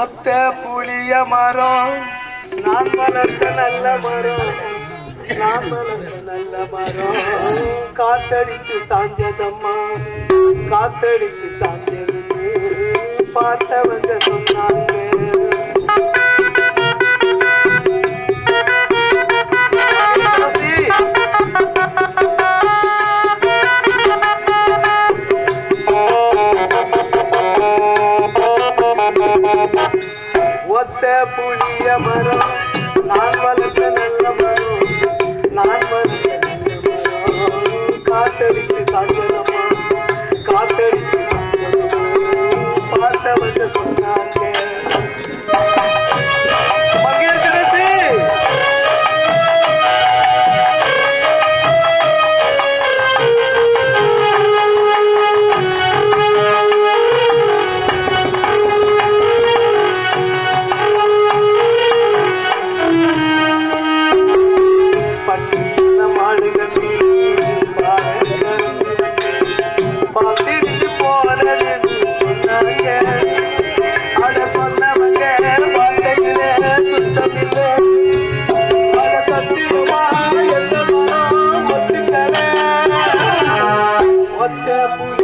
ஒத்த புளிய மரம் நான் வளர்த்த நல்ல மரம். நான் வளர்த்த நல்ல மரம். காத்தடித்து சாஞ்சதம்மா காத்தடித்து சாஞ்சது. பார்த்தவங்க சொன்னாங்க புளிய மரம் நான் வளர்த்த நல்ல மரம். நான் வளர்த்த நல்ல மரம். காத்தடி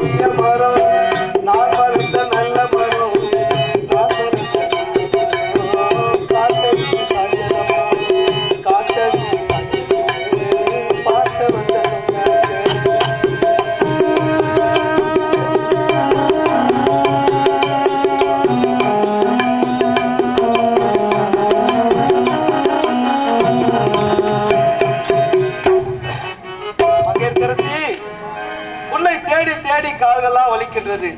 Yeah. உன்னை தேடி தேடி கால்களா வலிக்கின்றது.